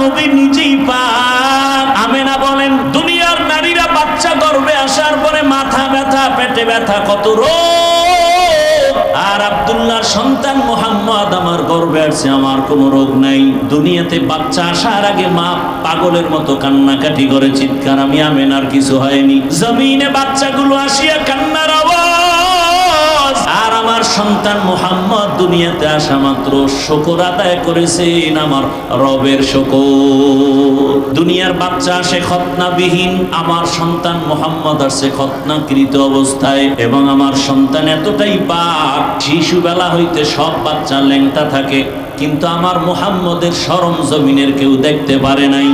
নবী নিজেই পাক। আমেনা বলেন, দুনিয়ার নারীরা বাচ্চা গর্ভে আসার পরে মাথা ব্যথা, পেটে ব্যথা, কত রোগ? আর আব্দুল্লাহর সন্তান মোহাম্মদ আমার গর্বে আছে আমার কোনো রোগ নাই। দুনিয়াতে বাচ্চা আসার আগে মা পাগলের মতো কান্নাকাটি করে, চিৎকার, আমি আমেনার কিছু হয়নি। জমিনে বাচ্চাগুলো আসিয়া কান্নার সন্তান মোহাম্মদ দুনিয়াতে আসা মাত্র শকর আদায় করেছেন আমার রবের শকর। দুনিয়ার বাচ্চা আসে খতনাবিহীন, আমার সন্তান মোহাম্মদ আসে খতনাকৃত অবস্থায় এবং আমার সন্তান এতটাই পাক, শিশুবেলা হইতে সব বাচ্চা ল্যাংটা থাকে। কিন্তু আমার মোহাম্মদের সরম জমিনের কেউ দেখতে পারে নাই।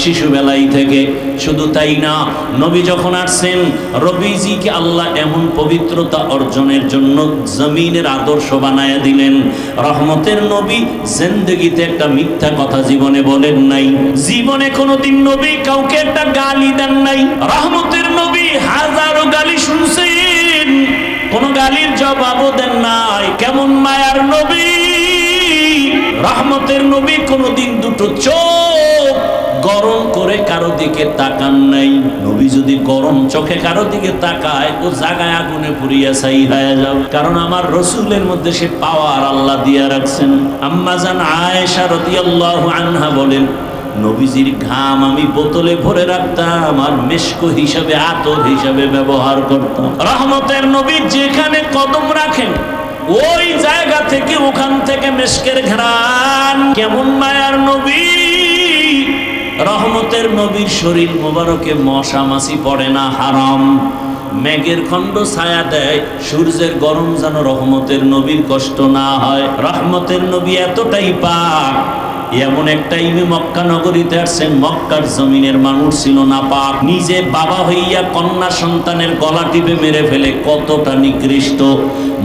শিশুবেলাই থেকে শুধু তাই না, নবী যখন আসছেন, রবিজিকে আল্লাহ এমন পবিত্রতা অর্জনের জন্য জমিনের আদর্শ বানায় দিলেন। রহমতের নবী জিন্দগিতে একটা মিথ্যা কথা জীবনে বলেন নাই। জীবনে কোনোদিন নবী কাউকে একটা গালি দেন নাই। রহমতের নবী হাজারো গালি শুনছেন। কোন গালির জবাবও দেন নাই। কেমন মায়ার নবী? রহমতের নবী কোনোদিন দুটো চোখ গরম করে কারও দিকে তাকান নাই। নবী যদি গরম চোখে কারও দিকে তাকায়, ও জাগায় আগুনে পুড়িয়া ছাই হয়ে যাও কারণ আমার রসুলের মধ্যে সে পাওয়ার আল্লাহ দিয়া রাখছেন। আম্মাজান আয়েশা রাদিয়াল্লাহু আনহা বলেন, নবীজির ঘাম আমি বোতলে ভরে রাখতাম আর মেশকো হিসাবে, আতর হিসাবে ব্যবহার করতাম। রহমতের নবী যেখানে কদম রাখেন ওই জায়গা থেকে, ওখান থেকে মেশকের ঘেরান কেমন মায়ার নবী? রহমতের নবীর শরীর মোবারকে মশা মাছি পড়ে না, হারাম। মেঘের খণ্ড ছায়া দেয়, সূর্যের গরম যেন রহমতের নবীর কষ্ট না হয়। রহমতের নবী এতটাই পাক এমন একটা মক্কা নগরীতে আসছেন, মক্কার জমিনের মানুষ ছিল না পাক। নিজে বাবা হইয়া কন্যা সন্তানের গলা টিপে মেরে ফেলে, কতটা নিকৃষ্ট।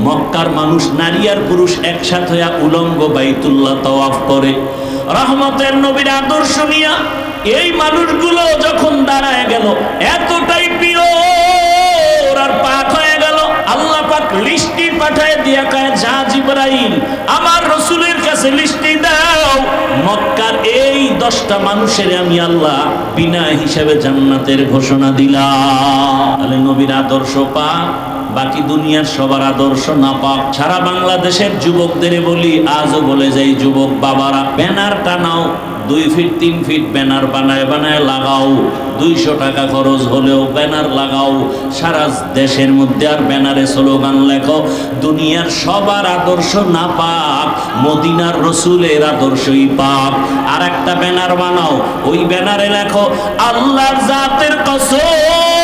মক্কার মানুষ নারী আর পুরুষ একসাথ হইয়া উলঙ্গ বাইতুল্লাহ তওয়াফ করে। রহমতের নবীর আদর্শ নিয়া এই মানুষগুলো যখন দাঁড়ায় গেল, এতটাই প্রিয় আর পাক হয়ে গেল। আল্লাহ পাক লিস্টি পাঠায় দিয়া কায়, যা আমার রসুলের কাছে লিস্টি দশটা মানুষের আমি আল্লাহ বিনা হিসাবে জান্নাতের ঘোষণা দিলাম। তাহলে নবীর আদর্শ পা বাকি দুনিয়ার সবার আদর্শ না পাক। সারা বাংলাদেশের যুবকদের বলি, আজও বলে যাই, যুবক বাবারা ব্যানার টানাও দুই ফিট, তিন ফিট ব্যানার বানায় বানায় লাগাও। দুইশো টাকা খরচ হলেও ব্যানার লাগাও। সারা দেশের মধ্যে আর ব্যানারে স্লোগান লেখো, দুনিয়ার সবার আদর্শ না পাপ মদিনার রসুলের আদর্শই পাপ আর একটা ব্যানার বানাও, ওই ব্যানারে লেখো, আল্লাহর জাতের কসম।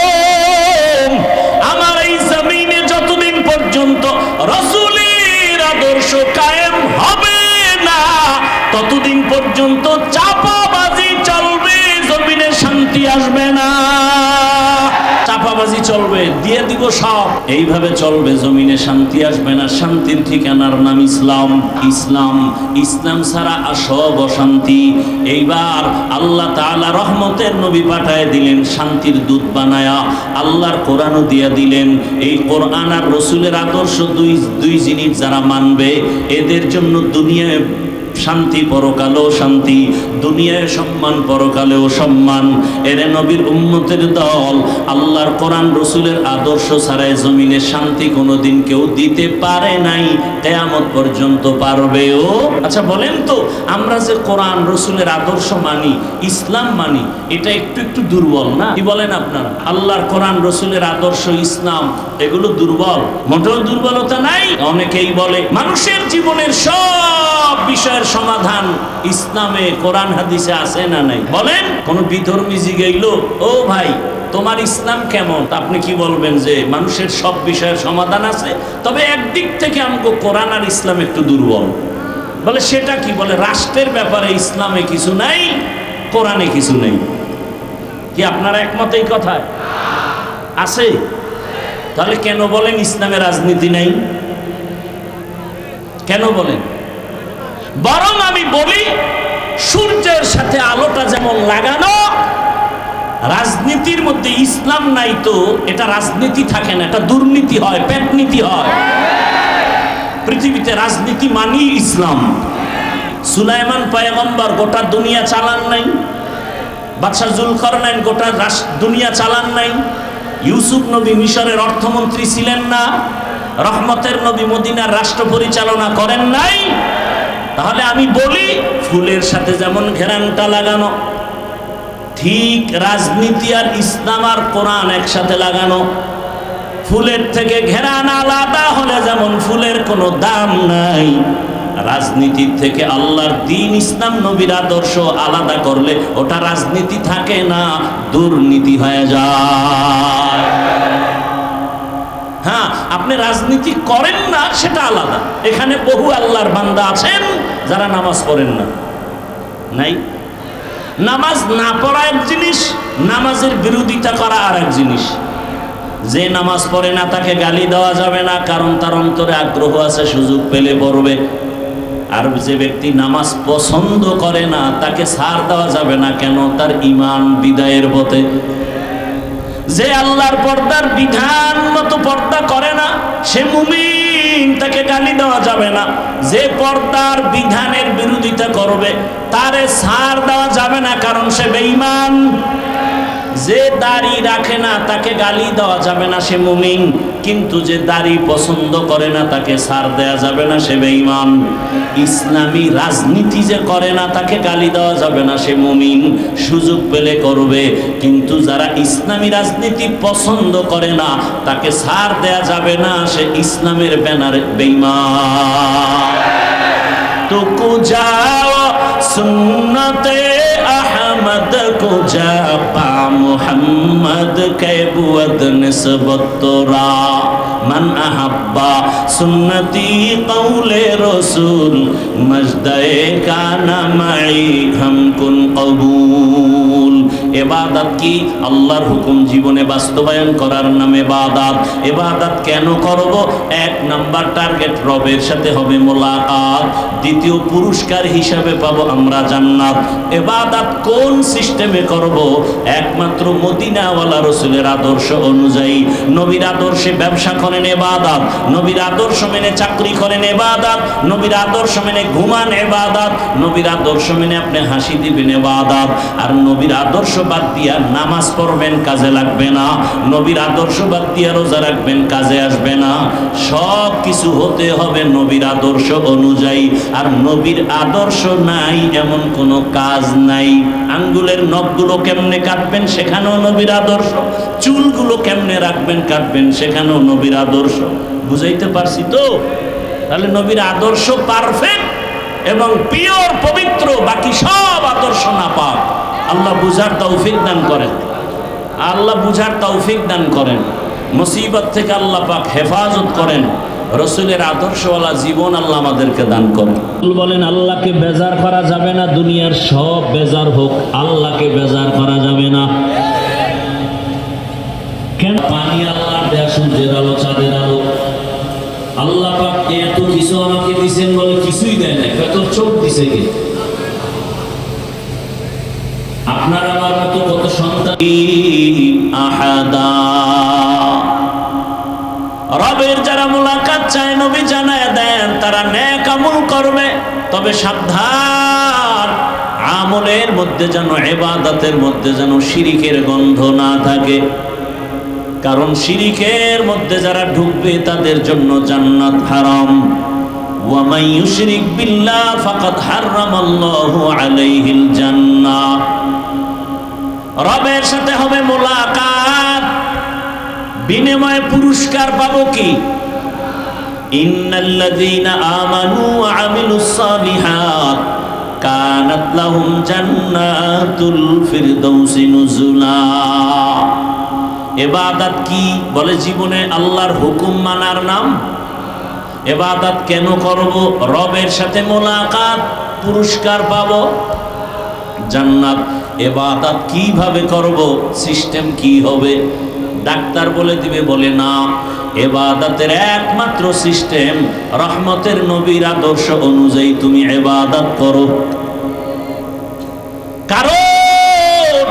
সব এইভাবে চলবে, জমিনে শান্তি আসবে না। শান্তির ঠিকানার নাম ইসলাম। ইসলাম ইসলাম ছাড়া সব অশান্তি। এইবার আল্লাহ তাআলা রহমতের নবী পাঠায় দিলেন, শান্তির দূত বানায়া আল্লাহর কোরআনও দিয়া দিলেন। এই কোরআন আর রসুলের আদর্শ দুই দুই জিনিস যারা মানবে, এদের জন্য দুনিয়ায় শান্তি পরকালেও শান্তি, দুনিয়ায় সম্মান পরকালেও সম্মান। এরে নবীর উম্মতের দল, আল্লাহর কোরআন, রসুলের আদর্শ ছাড়াই জমিনে শান্তি কোনোদিন কেউ দিতে পারে নাই, কেয়ামত পর্যন্ত পারবেও। আচ্ছা বলেন তো, আমরা যে কোরআন, রসুলের আদর্শ মানি, ইসলাম মানি, এটা একটু একটু দুর্বল না? কি বলেন আপনারা? আল্লাহর কোরআন, রসুলের আদর্শ, ইসলাম, এগুলো দুর্বল। মোটেও দুর্বলতা নাই? অনেকেই বলে, মানুষের জীবনের সব বিষয়ের সমাধান ইসলামে, কোরআন, হাদিসে আছে না নাই? বলেন। কোন বিধর্মী জিগাইল, ও ভাই, তোমার ইসলাম কেমন? আপনি কি বলবেন যে মানুষের সব বিষয়ের সমাধান আছে? তবে একদিক থেকে আমাকে কোরআন আর ইসলাম একটু দুর্বল। বলে, সেটা কি? বলে, রাষ্ট্রের ব্যাপারে ইসলামে কিছু নাই, কোরআনে কিছু নেই। কি আপনারা একমত এই কথায়? আছে? তাহলে কেন বলেন ইসলামে রাজনীতি নাই? কেন বলেন? বরং আমি বলি, সূর্যের সাথে আলোটা যেমন লাগানো, রাজনীতির মধ্যে ইসলাম নাই তো, এটা রাজনীতি থাকে না, এটা দুর্নীতি হয়, পেটনীতি হয়। পৃথিবীতে রাজনীতি মানি ইসলাম। সুলাইমান পায়গম্বর গোটা দুনিয়া চালান নাই, বাদশাহ জুলকরনাইন গোটা রাস- দুনিয়া চালান নাই, ইউসুফ নবী মিশরের অর্থমন্ত্রী ছিলেন না, রহমতের নবী মদিনার রাষ্ট্র পরিচালনা করেন নাই তাহলে আমি বলি, ফুলের সাথে যেমন ঘেরানটা লাগানো, ঠিক রাজনীতি আর ইসলাম আর কোরআন একসাথে লাগানো, ফুলের থেকে ঘেরান আলাদা হলে যেমন ফুলের কোনো দাম নাই, রাজনীতির থেকে আল্লাহর দিন ইসলাম নবীর আদর্শ আলাদা করলে ওটা রাজনীতি থাকে না, দুর্নীতি হয়ে যায়। হ্যাঁ আপনি রাজনীতি করেন না, সেটা আলাদা। এখানে বহু আল্লাহর বান্দা আছেন, যারা নামাজ পড়েন না। নাই? নামাজ না পড়া এক জিনিস, নামাজের বিরোধিতা করা আর এক জিনিস। যে নামাজ পড়ে না, তাকে গালি দেওয়া যাবে না, কারণ তার অন্তরে আগ্রহ আছে, সুযোগ পেলে পড়বে। আর যে ব্যক্তি নামাজ পছন্দ করে না, তাকে সার দেওয়া যাবে না, কেন? তার ইমান বিদায়ের পথে। যে আল্লাহর পর্দার বিধান মতো পর্দা করে না, সে মুমিন, তাকে গালি দেওয়া যাবে না। যে পর্দার বিধানের বিরোধিতা করবে, তারে সার দেওয়া যাবে না, কারণ সে বেঈমান। যে দাড়ি রাখে না, তাকে গালি দেওয়া যাবে না সে মুমিন। কিন্তু যে দাড়ি পছন্দ করে না, তাকে সার দেয়া যাবে না সে বেঈমান। ইসলামী রাজনীতি যে করে না, তাকে গালি দেওয়া যাবে না সে মুমিন। সুযোগ পেলে করবে। কিন্তু যারা ইসলামী রাজনীতি পছন্দ করে না, তাকে সার দেয়া যাবে না সে ইসলামের ব্যানারে বেঈমান। টুকু যাও সুন্নতে আহমদ কো যা পা মুহাম্মদ কে বুয়দ নিসবত তোরা من احبا سنتی قول رسول مجدے کا نمعی ہم کن قبول এবাদাত কি? আল্লাহর হুকুম জীবনে বাস্তবায়ন করার নাম এবাদাত। এবাদাত কেন করব? এক নাম্বার টার্গেট রবের সাথে হবে মোলাকাত। দ্বিতীয় পুরস্কার হিসাবে পাবো আমরা জান্নাত। এবাদাত কোন সিস্টেমে করব? একমাত্র মদিনাওয়ালা রসুলের আদর্শ অনুযায়ী। নবীর আদর্শে ব্যবসা করেন এবাদাত। নবীর আদর্শ মেনে চাকরি করেন এবাদাত। নবীর আদর্শ মেনে ঘুমান এবাদাত। নবীর আদর্শ মেনে আপনি হাসি দিবেন এবাদাত। আর নবীর আদর্শ বাদ দিয়া নামাজ পড়বেন, কাজে লাগবে না। নবীর আদর্শ বাদ দিয়া রোজা রাখবেন, কাজে আসবে না। সব কিছু হতে হবে নবীর আদর্শ অনুযায়ী। আর নবীর আদর্শ নাই, এমন কোনো কাজ নাই। আঙ্গুলের নখগুলো কেমনে কাটবেন, সেখানেও নবীর আদর্শ। চুলগুলো কেমনে রাখবেন, কাটবেন, সেখানেও নবীর আদর্শ। বুঝাইতে পারছি তো? তাহলে নবীর আদর্শ পারফেক্ট এবং পিওর পবিত্র, বাকি সব আদর্শ না পাক। আল্লাহ বুঝার তৌফিক দান করেন। আল্লাহ বুঝার তৌফিক দান করেন। মুসিবত থেকে আল্লাহ পাক হেফাজত করেন। রসুলের আদর্শওয়ালা জীবন আল্লাহ আমাদেরকে দান করেন। বলেন, আল্লাহকে বেজার করা যাবে না, দুনিয়ার সব বেজার হোক। আল্লাহকে বেজার করা যাবে না। কেন? পানি আল্লাহ দেয়া আলো, চাঁদের আলো। আল্লাহ পাক এত কিছু আমাকে দিছেন বলে কিছুই দেয় না কত চোখ দিছে কে? আপনার আমার মতো কত সন্তান? রবের যারা মুলাকাত চায়, নবী জানায় দেন, তারা ন্যাক আমল করবে। তবে সাবধান, আমলের মধ্যে যেন এবাদাতের মধ্যে যেন শিরিকের গন্ধ না থাকে। কারণ শিরিকের মধ্যে যারা ঢুকবে, তাদের জন্য জান্নাত হারাম। ওয়ামাই ইউশরিক বিল্লাহ, ফাকাদ হারামাল্লাহু আলাইহিল জান্নাহ। রবের সাথে হবে মোলাকাত। বিনিময়ে পুরস্কার পাবো কি? আমানু নুজুলা। এবাদাত কি? বলে জীবনে আল্লাহর হুকুম মানার নাম। এবাদাত কেন করব? রবের সাথে মোলাকাত, পুরস্কার পাব। জান্নাত, এবাদাত কীভাবে করব, সিস্টেম কি হবে? ডাক্তার বলে দিবে, বলে না, এবাদাতের একমাত্র সিস্টেম রহমতের নবীর আদর্শ অনুযায়ী তুমি এবাদাত করো। কারণ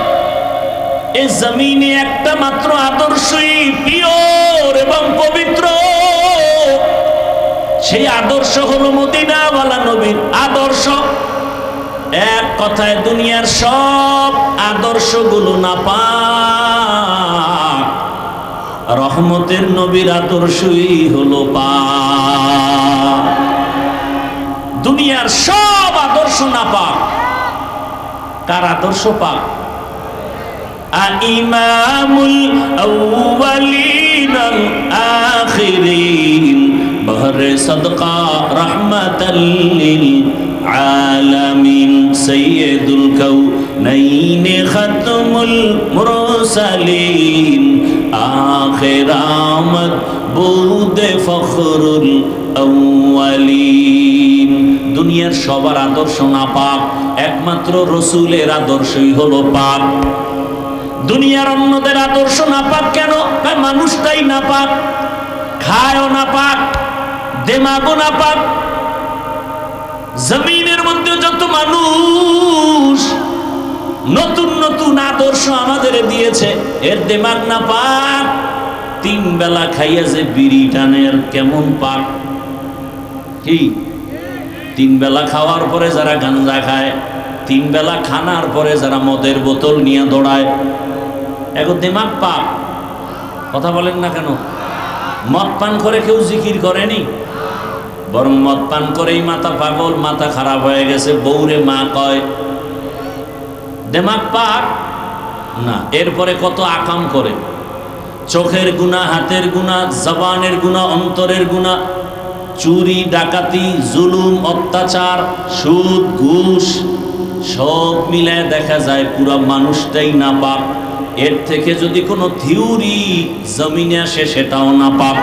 এই জমিনে একটা মাত্র আদর্শই পিওর এবং পবিত্র। সেই আদর্শ হলো মদিনাওয়ালা নবীর আদর্শ। কথায় দুনিয়ার সব আদর্শগুলো না পা রহমতের নবীর আদর্শই হলো পা দুনিয়ার সব আদর্শ না পাক কার আদর্শ পাক? ইমামুল আউয়ালিন আখিরিন। বহরে সদকা রহমাতাল লিল আলামিন সাইয়্যিদুল কাউনাইন খাতমুল মুরসালিন। আখির আমদ বুদ ফখরুল আউয়ালিন। দুনিয়ার সবার আদর্শ না পাক একমাত্র রসুলের আদর্শই হলো পাক। দুনিয়ার অন্যদের আদর্শ না পাক কেন? মানুষটাই না পাক খায়ও না পাক দেমাগও না পাক জমিনের মধ্যে যত মানুষ নতুন নতুন আদর্শ আমাদের দিয়েছে, এর দেমাগ না পাক, তিন বেলা খাইয়া যে বিড়ি টানের কেমন পাক। কি? তিন বেলা খাওয়ার পরে যারা গাঞ্জা খায়, তিন বেলা খানার পরে যারা মদের বোতল নিয়ে দৌড়ায় এখন দিমাগ পাক। কথা বলেন না কেন? মদ পান করে কেউ জিকির করেনি? বরং মদ পান করেই মাথা পাগল, মাথা খারাপ হয়ে গেছে বৌরে মা কয়, দেমাগ পাক? না, এরপরে কত আকাম করে। চোখের গুণা, হাতের গুণা, জবানের গুণা, অন্তরের গুণা, চুরি, ডাকাতি, জুলুম, অত্যাচার, সুদ, ঘুষ, সব মিলে দেখা যায় পুরো মানুষটাই না পাপ এর থেকে যদি কোনো থিওরি জমিনে আসে, সেটাও না পাপ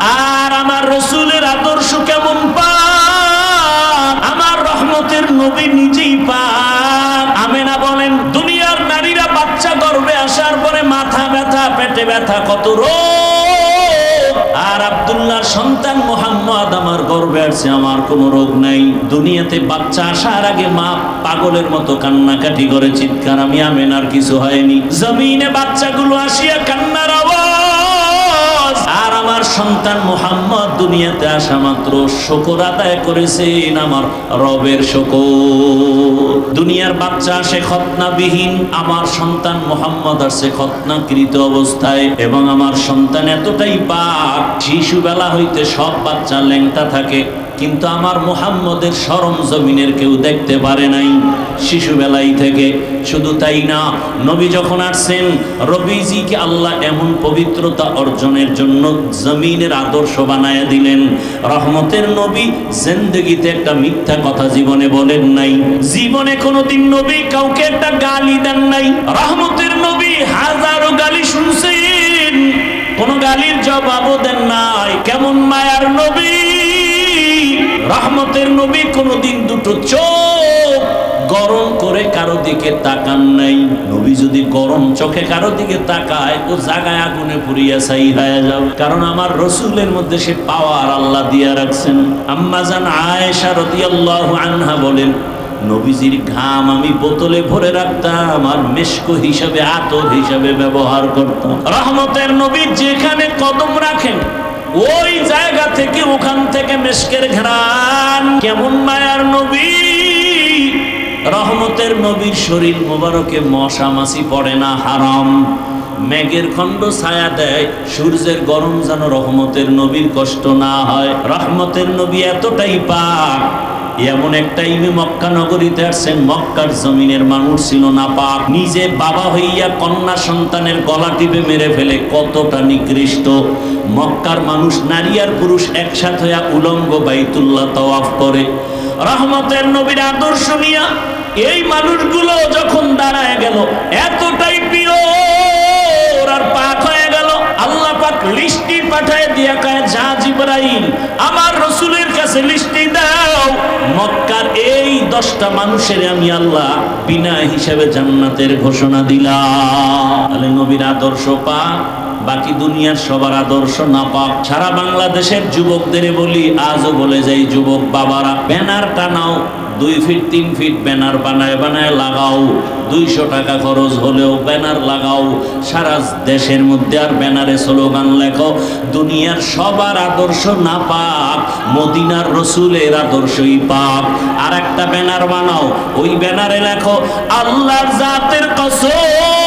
আর আমার রসুলের আদর্শ কেমন পাপ আমার রহমতের নবী নিজেই পাপ আমেনা বলেন, দুনিয়ার নারীরা বাচ্চা গর্ভে আসার পরে মাথা ব্যথা, পেটে ব্যথা কত রোগ? আর আব্দুল্লাহর সন্তান মোহাম্মদ আমার গর্বে আসছে, আমার কোনো রোগ নাই। দুনিয়াতে বাচ্চা আসার আগে মা পাগলের মতো কান্নাকাটি করে, চিৎকার। আমি আমেনার কিছু হয়নি। জমিনে বাচ্চাগুলো আসিয়া আমার সন্তান মোহাম্মদ দুনিয়াতে আসা মাত্র শকর আদায় করেছেন আমার রবের শকর। দুনিয়ার বাচ্চা আসে খতনাবিহীন, আমার সন্তান মোহাম্মদ আসে খতনাকৃত অবস্থায় এবং আমার সন্তান এতটাই পাক, শিশুবেলা হইতে সব বাচ্চা ল্যাংটা থাকে। কিন্তু আমার মোহাম্মদের সরম জমিনের কেউ দেখতে পারে নাই। শিশুবেলাই থেকে শুধু তাই না, নবী যখন আসছেন, রবিজিকে আল্লাহ এমন পবিত্রতা অর্জনের জন্য জমিনের আদর্শ বানায় দিলেন। রহমতের নবী জিন্দগিতে একটা মিথ্যা কথা জীবনে বলেন নাই। জীবনে কোনোদিন নবী কাউকে একটা গালি দেন নাই। রহমতের নবী হাজারো গালি শুনছেন। কোন গালির জবাবও দেন নাই। কেমন মায়ার নবী? রহমতের নবী কোনোদিন দুটো চোখ গরম করে কারও দিকে তাকান নাই। নবী যদি গরম চোখে কারও দিকে তাকায়, ও জাগায় আগুনে পুড়িয়া ছাই হয়ে যাবে। কারণ আমার রসুলের মধ্যে সে পাওয়ার আল্লাহ দিয়া রাখছেন। আম্মাজান আয়েশা রাদিয়াল্লাহু আনহা বলেন, নবীজির ঘাম আমি বোতলে ভরে রাখতাম আর মেশকো হিসাবে, আতর হিসাবে ব্যবহার করতাম। রহমতের নবী যেখানে কদম রাখেন ওই জায়গা থেকে, ওখান থেকে মেশকের ঘেরান কেমন মায়ার নবী? রহমতের নবীর শরীর মোবারকে মশা মাছি পড়ে না, হারাম। মেঘের খণ্ড ছায়া দেয়, সূর্যের গরম যেন রহমতের নবীর কষ্ট না হয়। রহমতের নবী এতটাই পাক এমন একটা ইমে মক্কা নগরীতে আসছেন মক্কার জমিনের মানুষ ছিল না পাক নিজে বাবা হইয়া কন্যা সন্তানের গলা টিপে মেরে ফেলে, কতটা নিকৃষ্ট। মক্কার মানুষ নারী আর পুরুষ একসাথে হইয়া উলঙ্গ বাইতুল্লাহ তওয়াফ করে। রহমতের নবীর আদর্শ নিয়া এই মানুষগুলো যখন দাঁড়ায় গেল, এতটাই প্রিয় আর পাক হয়ে গেল। আল্লাহ পাক লিস্টি পাঠায় দিয়া কয়, যা জিব্রাইল, আমার রসুলের কাছে লিস্টি দাও। মক্কার এই দশটা মানুষের আমি আল্লাহ বিনা হিসাবে জান্নাতের ঘোষণা দিলাম। নবীর আদর্শ পা বাকি দুনিয়ার সবার আদর্শ না পাক। সারা বাংলাদেশের যুবকদের বলি, আজও বলে যাই, যুবক বাবারা ব্যানার টানাও দুই ফিট, তিন ফিট ব্যানার বানায় বানায় লাগাও। দুইশো টাকা খরচ হলেও ব্যানার লাগাও। সারা দেশের মধ্যে আর ব্যানারে স্লোগান লেখো, দুনিয়ার সবার আদর্শ না পাক, মদিনার রসুলের আদর্শই পাক। আর একটা ব্যানার বানাও, ওই ব্যানারে লেখো, আল্লাহর জাতের কসম।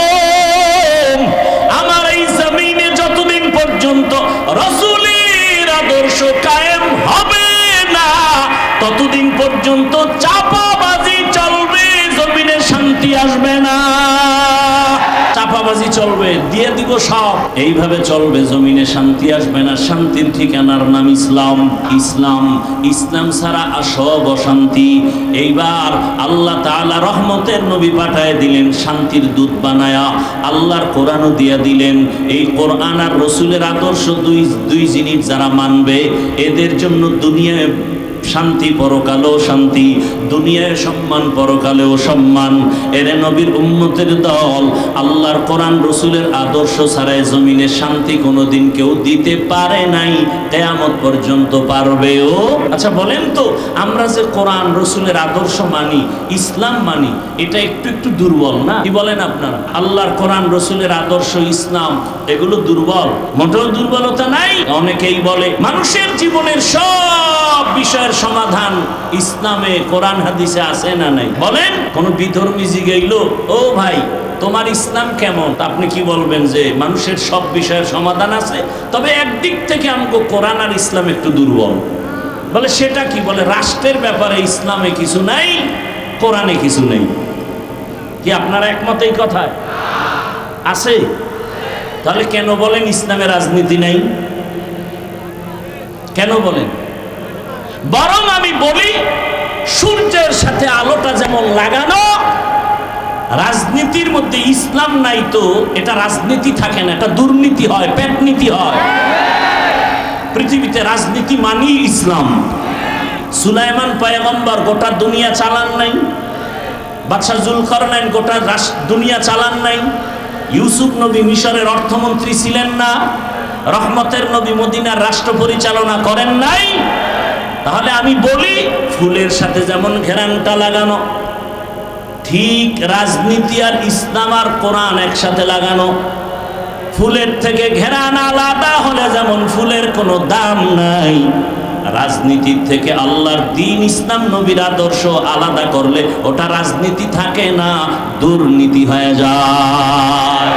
দিয়ে দিব সব। এইভাবে চলবে, জমিনে শান্তি আসবে না, শান্তির ঠিকানার নাম ইসলাম। ইসলাম ইসলাম ছাড়া সব অশান্তি। এইবার আল্লাহ তাআলা রহমতের নবী পাঠায় দিলেন, শান্তির দূত বানায়া আল্লাহর কোরআনও দিয়া দিলেন। এই কোরআন আর রসুলের আদর্শ দুই দুই জিনিস যারা মানবে, এদের জন্য দুনিয়ায় শান্তি পরকালেও শান্তি, দুনিয়ায় সম্মান পরকালেও সম্মান। এরে নবীর উম্মতের দল, আল্লাহর কোরআন, রসুলের আদর্শ ছাড়াই জমিনে শান্তি কোনোদিন কেউ দিতে পারে নাই, কেয়ামত পর্যন্ত পারবেও আচ্ছা বলেন তো, আমরা যে কোরআন, রসুলের আদর্শ মানি, ইসলাম মানি, এটা একটু একটু দুর্বল না? কি বলেন আপনারা? আল্লাহর কোরআন, রসুলের আদর্শ, ইসলাম, এগুলো দুর্বল? মোটেও দুর্বলতা নাই? অনেকেই বলে, মানুষের জীবনের সব বিষয়ের সমাধান ইসলামে, কোরআন হাদিসে আছে না নাই? বলেন, কোন বিধর্মী জিগাইল, ও ভাই, তোমার ইসলাম কেমন? আপনি কি বলবেন যে, মানুষের সব বিষয়ের সমাধান আছে, তবে একদিক থেকে আমাকে কোরআন আর ইসলাম একটু দুর্বল। বলে, সেটা কি? বলে, রাষ্ট্রের ব্যাপারে ইসলামে কিছু নাই, কোরআনে কিছু নেই। কি আপনারা একমত এই কথায়? আছে? তাহলে কেন বলেন ইসলামে রাজনীতি নেই? কেন বলেন? বরং আমি বলি, সূর্যের সাথে আলোটা যেমন লাগানো, রাজনীতির মধ্যে ইসলাম নাই তো, এটা রাজনীতি থাকে না, এটা দুর্নীতি হয়, পেটনীতি হয়। পৃথিবীতে রাজনীতি মানি ইসলাম। সুলাইমান পয়গম্বর গোটা দুনিয়া চালান নাই, বাদশাহ জুলকরনাইন গোটা রাস- দুনিয়া চালান নাই, ইউসুফ নবী মিশরের অর্থমন্ত্রী ছিলেন না, রহমতের নবী মদিনার রাষ্ট্র পরিচালনা করেন নাই তাহলে আমি বলি, ফুলের সাথে যেমন ঘেরানটা লাগানো, ঠিক রাজনীতি আর ইসলাম আর কোরআন একসাথে লাগানো, ফুলের থেকে ঘেরান আলাদা হলে যেমন ফুলের কোনো দাম নাই, রাজনীতির থেকে আল্লাহর দিন ইসলাম নবীর আদর্শ আলাদা করলে ওটা রাজনীতি থাকে না, দুর্নীতি হয়ে যায়।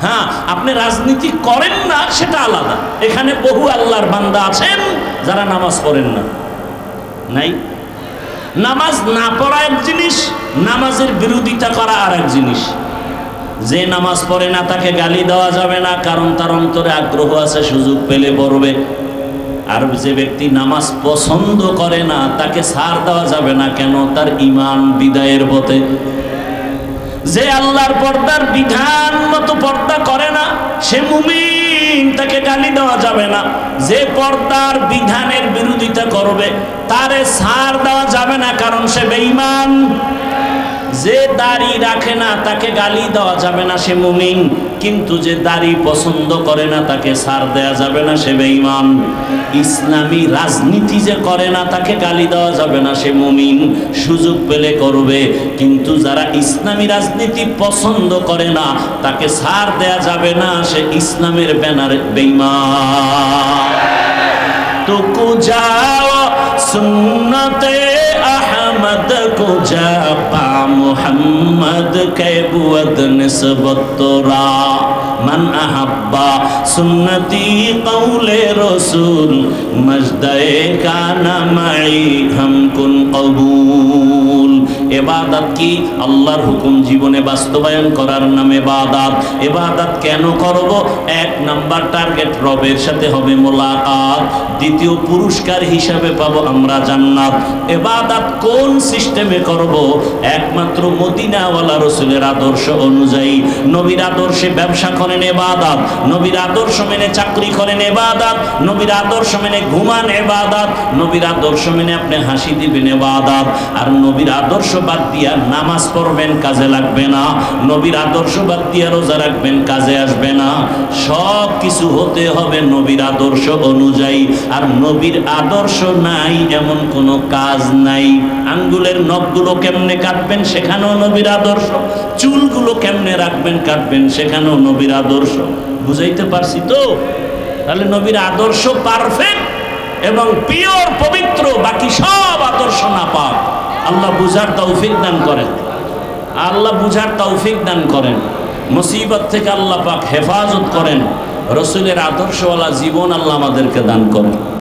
হ্যাঁ আপনি রাজনীতি করেন না, সেটা আলাদা। এখানে বহু আল্লাহর বান্দা আছেন, যারা নামাজ পড়েন না। নাই? নামাজ না পড়া এক জিনিস, নামাজের বিরোধিতা করা আর এক জিনিস। যে নামাজ পড়ে না, তাকে গালি দেওয়া যাবে না, কারণ তার অন্তরে আগ্রহ আছে, সুযোগ পেলে পড়বে। আর যে ব্যক্তি নামাজ পছন্দ করে না, তাকে ছাড় দেওয়া যাবে না, কেন? তার ইমান বিদায়ের পথে। যে আল্লাহর পর্দার বিধান মতো পর্দা করে না, সে মুমিন, তাকে গালি দেওয়া যাবে না। যে পর্দার বিধানের বিরোধিতা করবে, তারে সার দেওয়া যাবে না, কারণ সে বেঈমান। যে দাড়ি রাখে না, তাকে গালি দেওয়া যাবে না সে মুমিন। কিন্তু যে দাড়ি পছন্দ করে না, তাকে ছাড় দেওয়া যাবে না সে বেঈমান। ইসলামী রাজনীতি যে করে না, তাকে গালি দেওয়া যাবে না সে মুমিন। সুযোগ পেলে করবে। কিন্তু যারা ইসলামী রাজনীতি পছন্দ করে না, তাকে সার দেয়া যাবে না সে ইসলামের ব্যানারে বেঈমান। তো যাও, সুন্নতে محمد کو جا پا محمد کے بود نسبت را من احبا سنتی قول رسول مجدے کا نمعی ہم کن قبول এবাদাত কি? আল্লাহর হুকুম জীবনে বাস্তবায়ন করার নাম এবাদাত। এবাদাত কেন করব? এক নাম্বার টার্গেট রবের সাথে হবে মোলাকাত। দ্বিতীয় পুরস্কার হিসাবে আমরা জান্নাত। এবাদাত কোন সিস্টেমে করব? একমাত্র মদিনাওয়ালা রসুলের আদর্শ অনুযায়ী। নবীর আদর্শে ব্যবসা করেন এবাদাত। নবীর আদর্শ মেনে চাকরি করেন এবাদাত। নবীর আদর্শ মেনে ঘুমান এবাদাত। নবীর আদর্শ মেনে আপনি হাসি দিবেন এবাদাত। আর নবীর আদর্শ বাদ দিয়া নামাজ পড়বেন, কাজে লাগবে না। নবীর আদর্শ দিয়া রোজা রাখবেন, কাজে আসবে না। সব কিছু হতে হবে নবীর আদর্শ অনুযায়ী। আর নবীর আদর্শ নাই, এমন কোনো কাজ নাই। আঙ্গুলের নখগুলো কেমনে কাটবেন, সেখানেও নবীর আদর্শ। চুলগুলো কেমনে রাখবেন, কাটবেন, সেখানেও নবীর আদর্শ। বুঝাইতে পারছি তো? তাহলে নবীর আদর্শ পারফেক্ট এবং পিওর পবিত্র, বাকি সব আদর্শ না পাক আল্লাহ বুঝার তৌফিক দান করেন। আল্লাহ বুঝার তৌফিক দান করেন। মুসিবত থেকে আল্লাহ পাক হেফাজত করেন। রসুলের আদর্শওয়ালা জীবন আল্লাহ আমাদেরকে দান করেন।